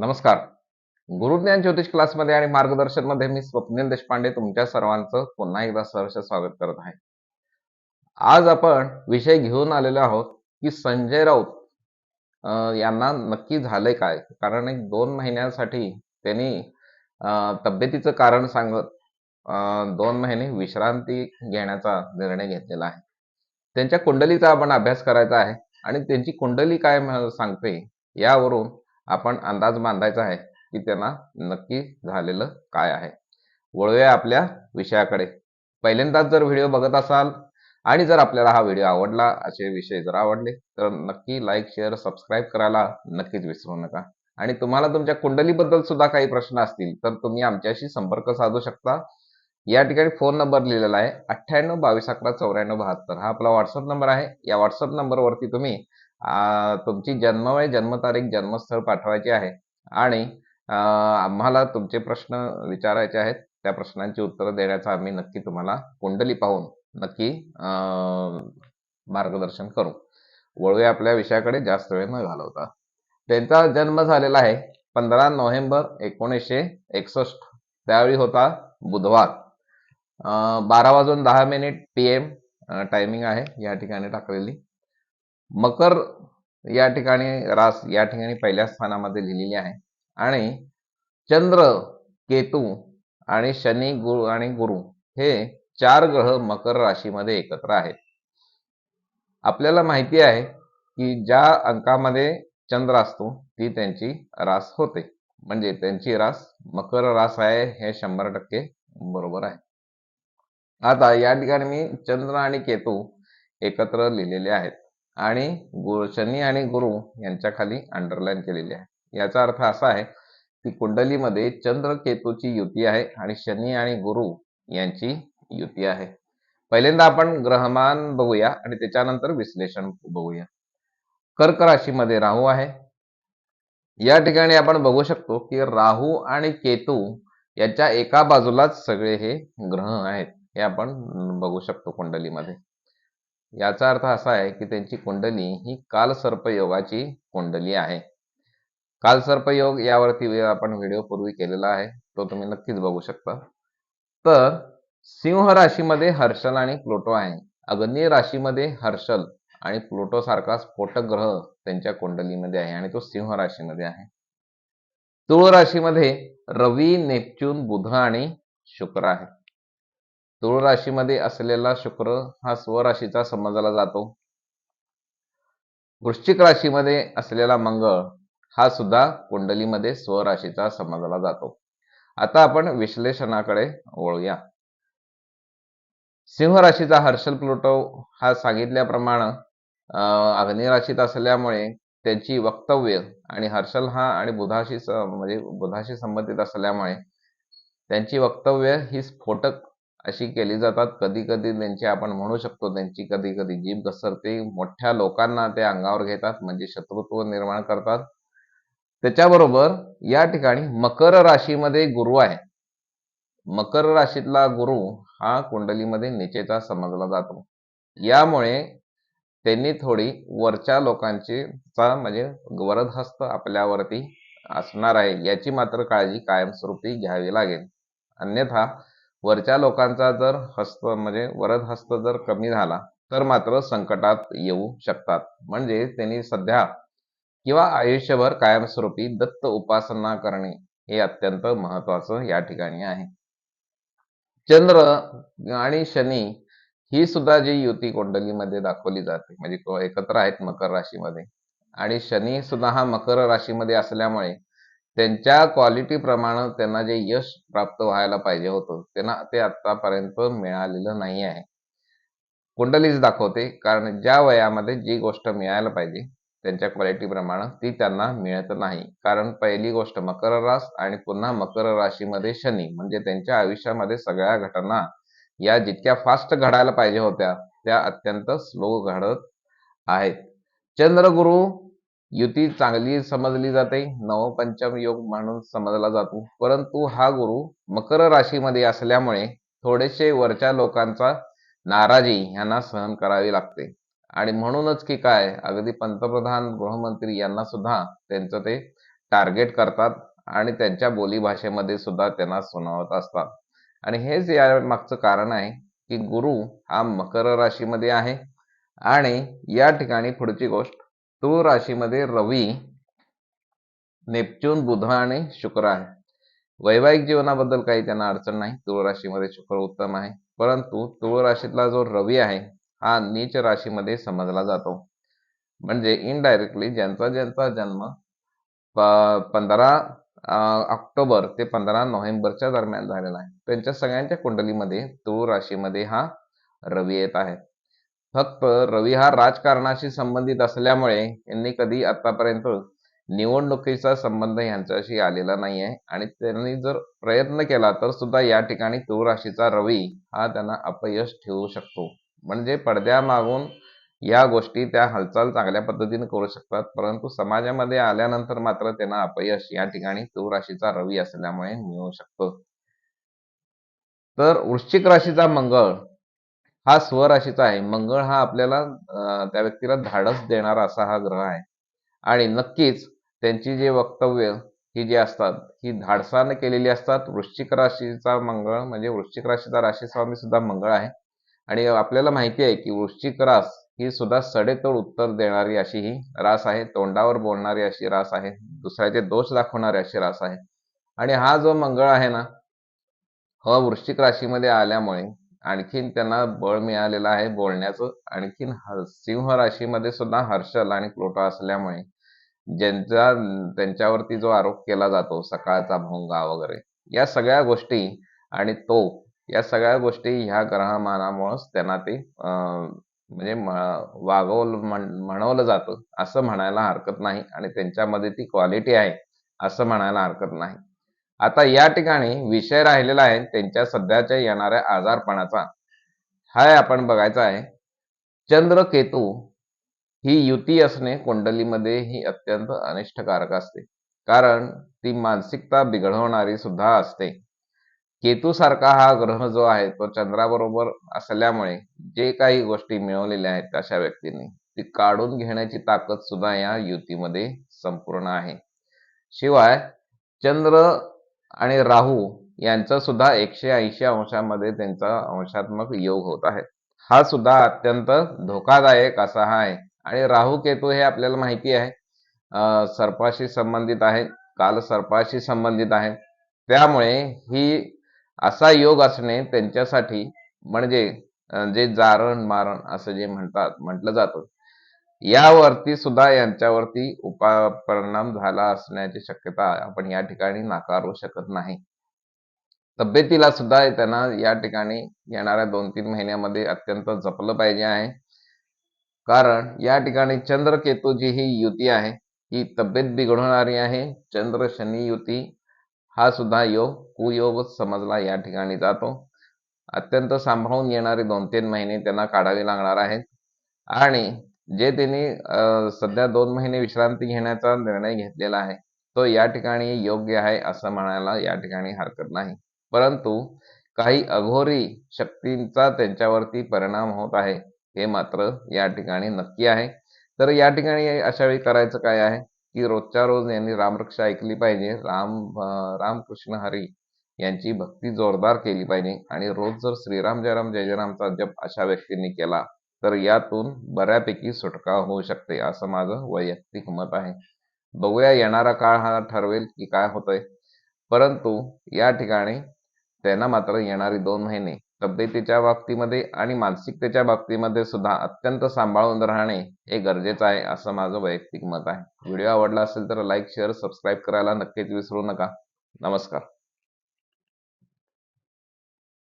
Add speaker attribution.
Speaker 1: नमस्कार. गुरुज्ञान ज्योतिष क्लासमध्ये आणि मार्गदर्शनमध्ये मी स्वप्नील देशपांडे तुमच्या सर्वांचं पुन्हा एकदा सहर्ष स्वागत करत आहे. आज आपण विषय घेऊन आलेलो आहोत की संजय राऊत यांना नक्की झालंय काय? कारण एक दोन महिन्यासाठी त्यांनी तब्येतीचं कारण सांगत दोन महिने विश्रांती घेण्याचा निर्णय घेतलेला आहे. त्यांच्या कुंडलीचा आपण अभ्यास करायचा आहे आणि त्यांची कुंडली काय सांगते यावरून आपण अंदाज बांधायचा आहे की त्यांना नक्की झालेलं काय आहे. वळूया आपल्या विषयाकडे. पहिल्यांदाच जर व्हिडिओ बघत असाल आणि जर आपल्याला हा व्हिडिओ आवडला असे विषय जर आवडले तर नक्की लाईक शेअर सबस्क्राईब करायला नक्कीच विसरू नका. आणि तुम्हाला तुमच्या कुंडलीबद्दल सुद्धा काही प्रश्न असतील तर तुम्ही आमच्याशी संपर्क साधू शकता. या ठिकाणी फोन नंबर लिहिलेला आहे अठ्ठ्याण्णव बावीस अकरा चौऱ्याण्णव बहात्तर. हा आपला व्हॉट्सअप नंबर आहे. या व्हॉट्सअप नंबरवरती तुम्ही तुमची जन्मवय जन्मतारीख जन्मस्थळ पाठवायची आहे. आणि आम्हाला तुमचे प्रश्न विचारायचे आहेत. त्या प्रश्नांची उत्तरं देण्याचा आम्ही नक्की तुम्हाला कुंडली पाहून नक्की मार्गदर्शन करू. वळूया आपल्या विषयाकडे जास्त वेळ न घालवता. त्यांचा जन्म झालेला आहे पंधरा नोव्हेंबर एकोणीसशे एकसष्ट. त्यावेळी होता बुधवार. बारा वाजून दहा मिनिट पी एम टायमिंग आहे. या ठिकाणी टाकलेली. मकर या ठिकाणी रास या ठिकाणी पहिल्या स्थानामध्ये लिहिलेली आहे. आणि चंद्र केतू आणि शनी गुरु आणि गुरु हे चार ग्रह मकर राशीमध्ये एकत्र आहेत. आपल्याला माहिती आहे की ज्या अंकामध्ये चंद्र असतो ती त्यांची रास होते. म्हणजे त्यांची रास मकर रास आहे हे शंभर टक्के बरोबर आहे. आता या ठिकाणी मी चंद्र आणि केतू एकत्र लिहिलेले आहेत. आणि गुरु शनी आणि गुरु यांच्या खाली अंडरलाईन केलेली आहे. याचा अर्थ असा आहे की कुंडलीमध्ये चंद्र केतूची युती आहे आणि शनी आणि गुरु यांची युती आहे. पहिल्यांदा आपण ग्रहमान बघूया आणि त्याच्यानंतर विश्लेषण बघूया. कर्क राशीमध्ये राहू आहे. या ठिकाणी आपण बघू शकतो की राहू आणि केतू याच्या एका बाजूलाच सगळे हे ग्रह आहेत. हे आपण बघू शकतो कुंडलीमध्ये. याचा अर्थ असा आहे की त्यांची कुंडली ही कालसर्पयोगाची कुंडली आहे. कालसर्पयोग यावरती आपण व्हिडिओ पूर्वी केलेला आहे तो तुम्ही नक्कीच बघू शकता. तर सिंह राशीमध्ये हर्षल आणि प्लुटो आहे. अग्नी राशीमध्ये हर्षल आणि प्लुटो सारखा स्फोटक ग्रह त्यांच्या कुंडलीमध्ये आहे आणि तो सिंह राशीमध्ये आहे. तुळ राशीमध्ये रवी नेपच्यून बुध आणि शुक्र आहे. तुळ राशीमध्ये असलेला शुक्र हा स्वराशीचा समजला जातो. वृश्चिक राशीमध्ये असलेला मंगळ हा सुद्धा कुंडलीमध्ये स्वराशीचा समजला जातो. आता आपण विश्लेषणाकडे वळूया. सिंह राशीचा हर्षल प्लुटो हा सांगितल्याप्रमाणे अग्नि राशीत असल्यामुळे त्यांची वक्तव्य आणि हर्षल हा आणि बुधाशी म्हणजे बुधाशी संबंधित असल्यामुळे त्यांची वक्तव्य ही स्फोटक अशी केली जातात. कधी कधी त्यांची आपण म्हणू शकतो त्यांची कधी कधी जीभ घसरते. मोठ्या लोकांना ते अंगावर घेतात म्हणजे शत्रुत्व निर्माण करतात. त्याच्याबरोबर या ठिकाणी मकर राशीमध्ये गुरु आहे. मकर राशीतला गुरु हा कुंडलीमध्ये निचेचा समजला जातो. यामुळे त्यांनी थोडी वरच्या लोकांची म्हणजे वरदहस्त आपल्यावरती असणार आहे. याची मात्र काळजी कायमस्वरूपी घ्यावी लागेल. अन्यथा वरच्या लोकांचा जर हस्त म्हणजे वरद हस्त जर कमी झाला तर मात्र संकटात येऊ शकतात. म्हणजे त्यांनी सध्या किंवा आयुष्यभर कायमस्वरूपी दत्त उपासना करणे हे अत्यंत महत्वाचं या ठिकाणी आहे. चंद्र आणि शनी ही सुद्धा जी युती कुंडलीमध्ये दाखवली जाते म्हणजे तो एकत्र आहेत मकर राशीमध्ये. आणि शनी सुद्धा हा मकर राशीमध्ये असल्यामुळे त्यांच्या क्वालिटीप्रमाणे त्यांना जे यश प्राप्त व्हायला पाहिजे होतं त्यांना ते आतापर्यंत मिळालेलं नाही आहे. कुंडलीच दाखवते कारण ज्या वयामध्ये जी गोष्ट मिळायला पाहिजे त्यांच्या क्वालिटीप्रमाणे ती त्यांना मिळत नाही. कारण पहिली गोष्ट मकर रास आणि पुन्हा मकर राशीमध्ये शनी म्हणजे त्यांच्या आयुष्यामध्ये सगळ्या घटना या जितक्या फास्ट घडायला पाहिजे होत्या त्या अत्यंत स्लो घडत आहेत. चंद्रगुरु युती चांगली समजली जाते नवपंचम योग म्हणून समजला जातो. परंतु हा गुरु मकर राशीमध्ये असल्यामुळे थोडेसे वरच्या लोकांचा नाराजी यांना सहन करावी लागते. आणि म्हणूनच की काय अगदी पंतप्रधान गृहमंत्री यांना सुद्धा त्यांचं ते टार्गेट करतात आणि त्यांच्या बोलीभाषेमध्ये सुद्धा त्यांना सुनावत असतात. आणि हेच या मागचं कारण आहे की गुरु हा मकर राशीमध्ये आहे. आणि या ठिकाणी पुढची गोष्ट तुळ राशीमध्ये रवी नेपच्यून बुध आणि शुक्र आहे. वैवाहिक जीवनाबद्दल काही त्यांना अडचण नाही. तुळ राशीमध्ये शुक्र उत्तम आहे. परंतु तुळ राशीतला जो रवी आहे हा नीच राशीमध्ये समजला जातो. म्हणजे इनडायरेक्टली ज्यांचा ज्यांचा जन्म पंधरा ऑक्टोबर ते पंधरा नोव्हेंबरच्या दरम्यान झालेला आहे. त्यांच्या सगळ्यांच्या कुंडलीमध्ये तुळ राशीमध्ये हा रवी येत आहे. फक्त रवी हा राजकारणाशी संबंधित असल्यामुळे यांनी कधी आतापर्यंत निवडणुकीचा संबंध यांच्याशी आलेला नाही आहे आणि त्यांनी जर प्रयत्न केला तर सुद्धा या ठिकाणी तुळ राशीचा रवी हा त्यांना अपयश ठेवू शकतो. म्हणजे पडद्यामागून या गोष्टी त्या हालचाल चांगल्या पद्धतीने करू शकतात. परंतु समाजामध्ये आल्यानंतर मात्र त्यांना अपयश या ठिकाणी तुळ राशीचा रवी असल्यामुळे मिळू शकतो. तर वृश्चिक राशीचा मंगळ हा स्वराशीचा आहे. मंगळ हा आपल्याला त्या व्यक्तीला धाडस देणारा असा हा ग्रह आहे. आणि नक्कीच त्यांची जे वक्तव्य ही जी असतात ही धाडसाने केलेली असतात. वृश्चिक राशीचा मंगळ म्हणजे वृश्चिक राशीचा राशी स्वामी सुद्धा मंगळ आहे. आणि आपल्याला माहिती आहे की वृश्चिक रास ही सुद्धा सडेतोड उत्तर देणारी अशी ही रास आहे. तोंडावर बोलणारी अशी रास आहे. दुसऱ्याचे दोष दाखवणारी अशी रास आहे. आणि हा जो मंगळ आहे ना हा वृश्चिक राशीमध्ये आल्यामुळे आणखीन त्यांना बळ मिळालेलं आहे बोलण्याचं. आणखीन सिंह राशीमध्ये सुद्धा हर्षल आणि प्लोटो असल्यामुळे ज्यांचा त्यांच्यावरती जो आरोप केला जातो सकाळचा भोंगा वगैरे या सगळ्या गोष्टी आणि तो या सगळ्या गोष्टी ह्या ग्रहमानामुळेच त्यांना ते म्हणजे वागवलं म्हणवलं जातं असं म्हणायला हरकत नाही आणि त्यांच्यामध्ये ती क्वालिटी आहे असं म्हणायला हरकत नाही. आता या ठिकाणी विषय राहिलेला आहे त्यांच्या सध्याच्या येणाऱ्या आजारपणाचा. हा आपण बघायचा आहे. चंद्र केतू ही युती असणे कुंडलीमध्ये ही अत्यंत अनिष्टकारक असते. कारण ती मानसिकता बिघडवणारी सुद्धा असते. केतू सारखा हा ग्रह जो आहे तो चंद्राबरोबर असल्यामुळे जे काही गोष्टी मिळवलेल्या आहेत अशा व्यक्तींनी ती काढून घेण्याची ताकद सुद्धा या युतीमध्ये संपूर्ण आहे. शिवाय चंद्र आणि राहू यांचा सुद्धा एकशे ऐंशी अंशामध्ये त्यांचा अंशात्मक योग होत आहे. हा सुद्धा अत्यंत धोकादायक असा हा आहे. आणि राहू केतू हे आपल्याला माहिती आहे. सर्पाशी संबंधित आहे काल सर्पाशी संबंधित आहे. त्यामुळे ही असा योग असणे त्यांच्यासाठी म्हणजे जे जारण मारण असं जे म्हणतात म्हटलं जातं यावरती सुद्धा यांच्यावरती उपा परिणाम झाला असण्याची शक्यता आपण या ठिकाणी नाकारू शकत नाही. तब्येतीला सुद्धा त्यांना या ठिकाणी येणाऱ्या दोन तीन महिन्यामध्ये अत्यंत जपलं पाहिजे आहे. कारण या ठिकाणी चंद्र केतूची ही युती आहे ही तब्येत बिघडवणारी आहे. चंद्र शनी युती हा सुद्धा योग कुयोग समजला या ठिकाणी जातो. अत्यंत सांभाळून येणारे दोन तीन महिने त्यांना काढावे लागणार आहेत. आणि जे त्यांनी सध्या दोन महिने विश्रांती घेण्याचा निर्णय घेतलेला आहे तो या ठिकाणी योग्य आहे असं म्हणायला या ठिकाणी हरकत नाही. परंतु काही अघोरी शक्तींचा त्यांच्यावरती परिणाम होत आहे हे मात्र या ठिकाणी नक्की आहे. तर या ठिकाणी अशा वेळी करायचं काय आहे की रोजच्या रोज यांनी रामरक्षा ऐकली पाहिजे राम रामकृष्ण हरी यांची भक्ती जोरदार केली पाहिजे आणि रोज जर श्रीराम जयराम जय जयरामचा जप अशा व्यक्तींनी केला तर यातून बऱ्यापैकी सुटका होऊ शकते असं माझं वैयक्तिक मत आहे. बघूया येणारा काळ हा ठरवेल की काय होतंय. परंतु या ठिकाणी त्यांना मात्र येणारी दोन महिने तब्येतीच्या बाबतीमध्ये आणि मानसिकतेच्या बाबतीमध्ये सुद्धा अत्यंत सांभाळून राहणे हे गरजेचं आहे असं माझं वैयक्तिक मत आहे. व्हिडिओ आवडला असेल तर लाईक शेअर सबस्क्राईब करायला नक्कीच विसरू नका. नमस्कार.